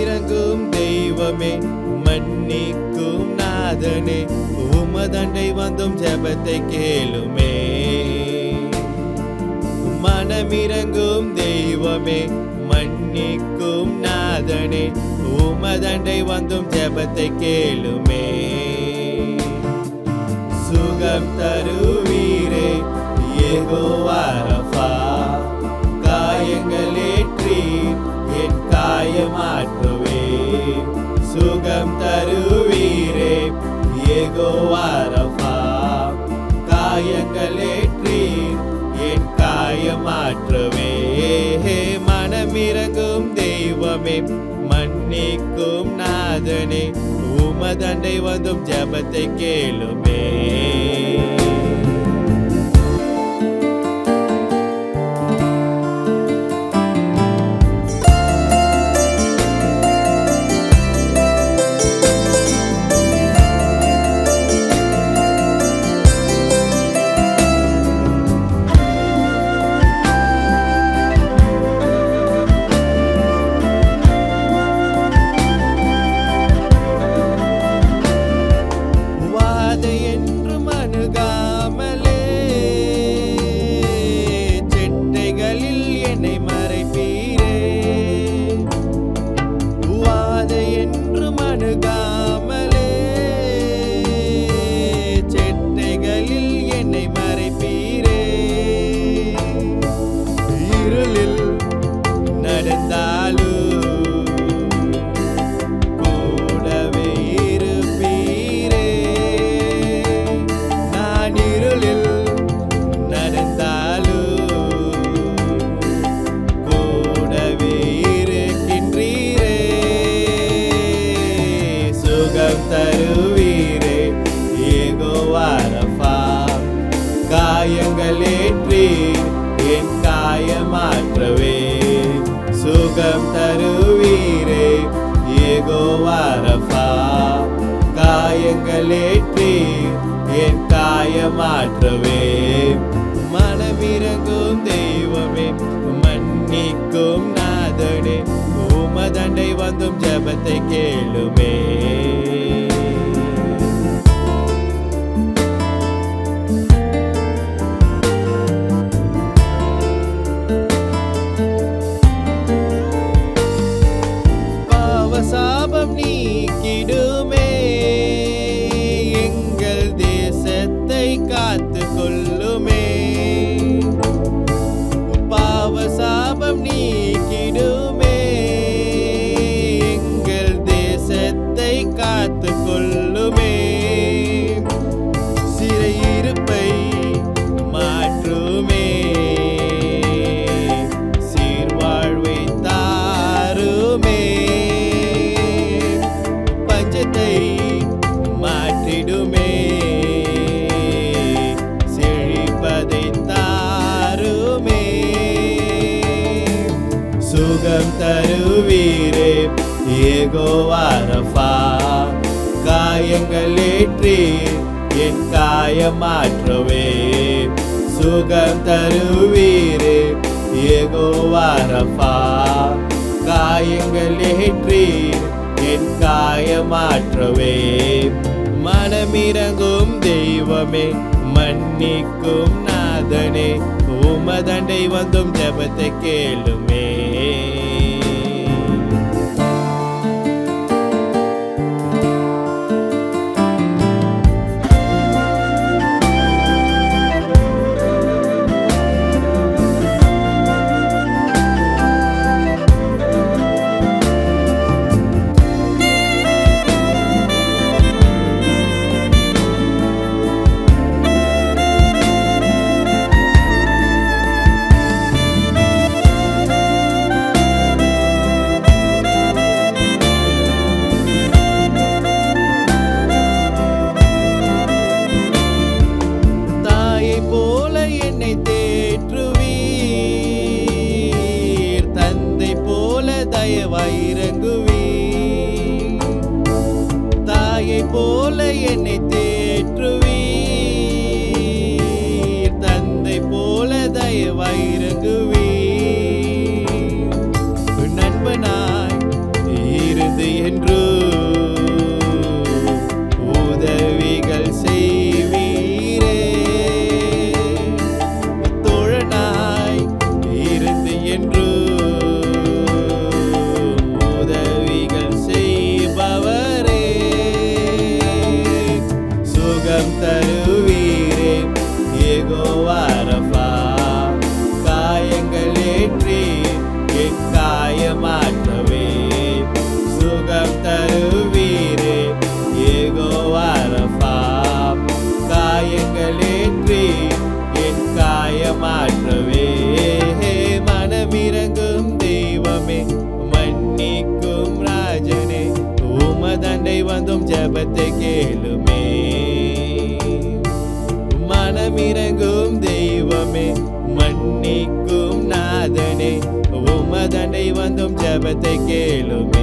இறங்கும் தெய்வமே மன்னிக்கும் நாதனே. உமதண்டை வந்தும் ஜபத்தை கேளுமே. மனமிறங்கும் தெய்வமே மன்னிக்கும் நாதனே. உமதண்டை வந்தும் ஜபத்தை கேளுமே. சுகம் தருவீரே ஏகோவாரஃபா என் காயமாற்றுவே மனமிறங்கும் தெய்வமே மன்னிக்கும் நாதனே. உமதண்டை வந்தும் ஜபத்தை கேளுமே. காயங்களேற்றி என் காயமாற்றவே மனமிறங்கும் தெய்வமே மன்னிக்கும் நாதனே. உமதண்டை வந்தும் ஜபத்தை கேளுமே. பாவசாபம் நீக்கிடுமே யகோவாரஃபா காயங்கள் ஏற்றி என் காயமாற்றவே சுகம் தருவீரே ஏகோவாரஃபா காயங்களேற்றி என் காயமாற்றவே மனமிறங்கும் தெய்வமே மன்னிக்கும் நாதனே. உமதண்டை வந்தும் ஜபத்தை கேளுமே. தேற்றுவீர் தந்தை போல தயவாய் இறங்குவீர் தாயை போல என்னை தே தண்டை வந்தும் ஜபத்தை கேளும்.